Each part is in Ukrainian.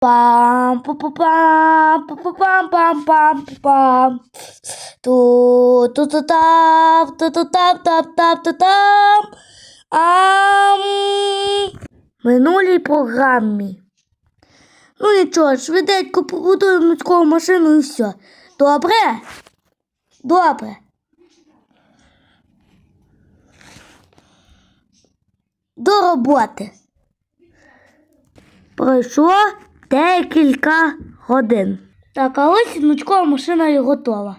Пам пам пам пам пам пам пам пам ту ту ту там ту ту там там там ту там ам минулій програмі. Ну нічого, швиденько побудуємо людську машину і все. Добре? Добре. До роботи. Пройшло декілька годин. Так, а ось внучкова машина і готова.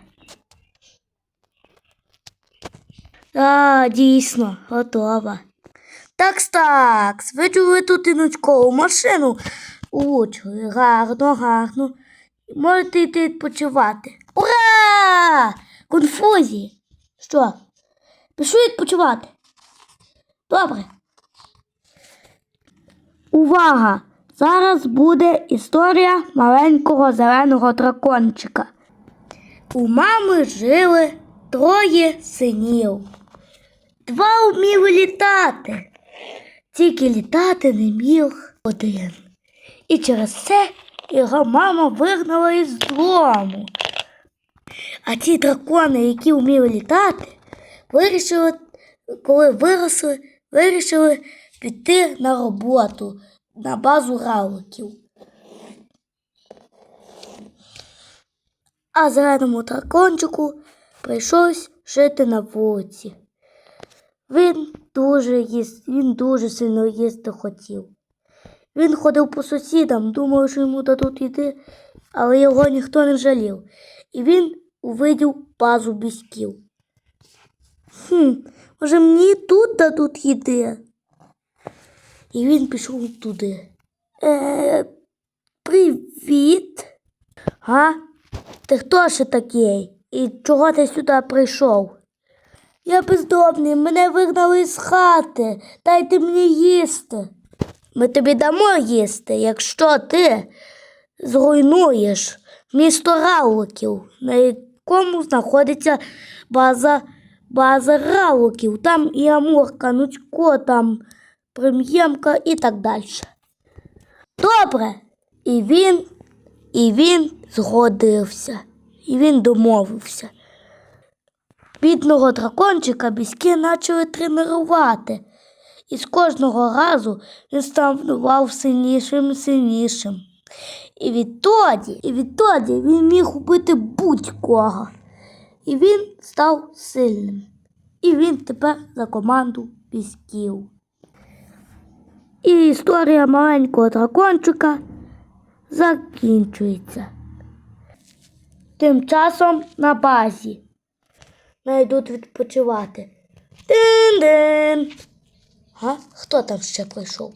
А, дійсно, готова. Так, так, ви чули тут і внучкову машину. Учили, гарно, гарно. Можете йти відпочивати. Ура! Конфузії. Що? Пішли відпочивати. Добре. Увага! Зараз буде історія маленького зеленого дракончика. У мами жили троє синів. Два вміли літати, тільки літати не міг один. І через це його мама вигнала із дому. А ті дракони, які вміли літати, вирішили, коли виросли, вирішили піти на роботу на базу равликів. А зеленому дракончику прийшлось жити на вулиці. Він дуже їст, він дуже сильно їсти хотів. Він ходив по сусідам, думав, що йому дадуть їди, але його ніхто не жалів. І він увидів базу біськів. Хм, може мені тут дадуть їди? І він пішов туди. Е, привіт. Га? Ти хто ще такий? І чого ти сюди прийшов? Я бездомний, мене вигнали з хати. Дайте мені їсти. Ми тобі дамо їсти, якщо ти зруйнуєш місто Равликів, на якому знаходиться база, база Равликів. Там і Амурка, Нуцько, там Прем'ємка і так далі. Добре. І він, і він згодився, і він домовився. Бідного дракончика біськи почали тренувати, і з кожного разу він ставав сильнішим і сильнішим. І відтоді, і відтоді він міг убити будь-кого. І він став сильним. І він тепер за команду бісків. І історія маленького дракончика закінчується. Тим часом на базі не йдуть відпочивати. Дин-дин. А? Хто там ще прийшов?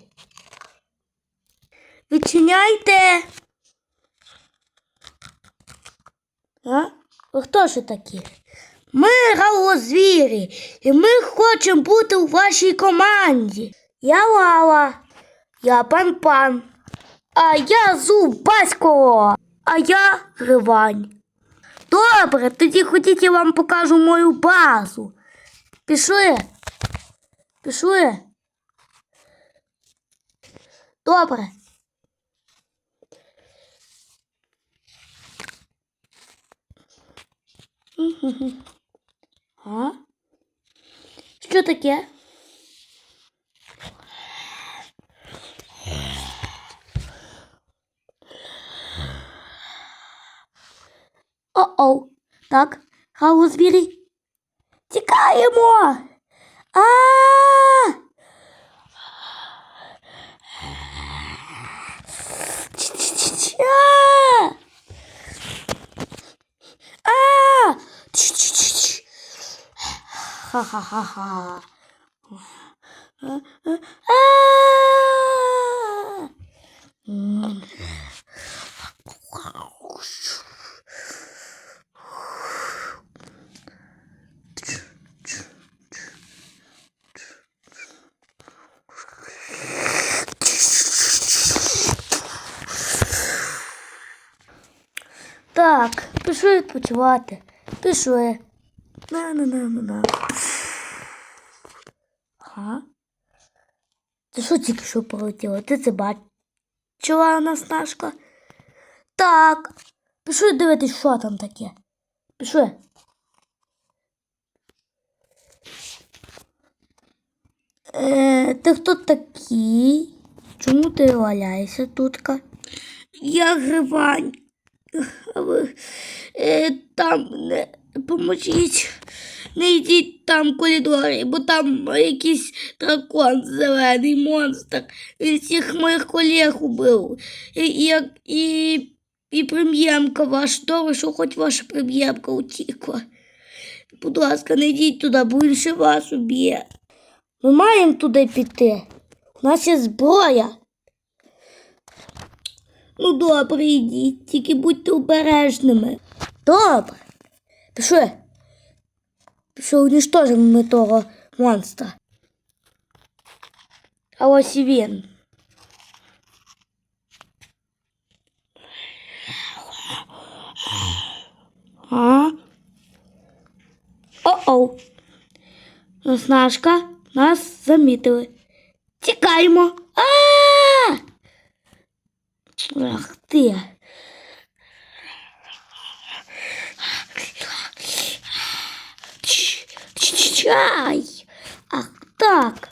Відчиняйте. А? Ви хто ж такі? Ми галозвірі, і ми хочемо бути у вашій команді. Я Лала, я пан-пан, а я Зубасько, а я Гривань. Добре, тоді ходіть, я вам покажу мою базу. Пішли. Пішли. Добре. А? Що таке? О-оу. Так, хау звірі. Тікаємо. А! Ча! А! Чш-чш-чш. Ха-ха-ха-ха. Так, пішли відпочивати. Пішли. На-на-на-на-на. Ага. Ти що тільки що полетіло? Ти це бачив? чула Наснашка. Так. Пішли дивитись, що там таке. Пішли. Е, ти хто такий? Чому ти валяєшся тутка? Я Гривань. Ви е, там не поможіть. Не йдіть там в коридорі, бо там якийсь дракон зелений монстр. Він всіх моїх колег убив. І, і, і, і прем'ємка ваша. Добре, що хоч ваша прем'ємка утікла. Будь ласка, не йдіть туди, бо він ще вас уб'є. Ми маємо туди піти. У нас є зброя. Ну, добре, йдіть, тільки будьте обережними. Добре. Пішли. Пішли, уніштожимо ми того монстра. А ось і він. А? О-оу. Наснашка, нас замітили. Тікаємо. Ах ч- Чай. Ах так.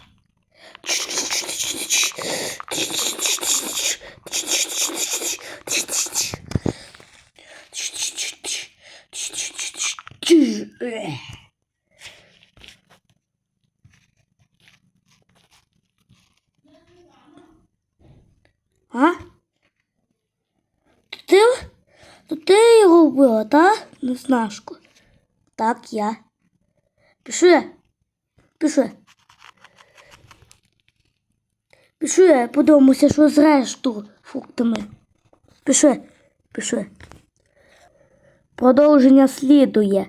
А? Ти, то ти не знашку. так? я. Я. Пішли. Пішли. Пішли, подумайся, що з решту фруктами. Пішли, пішли. Продовження слідує.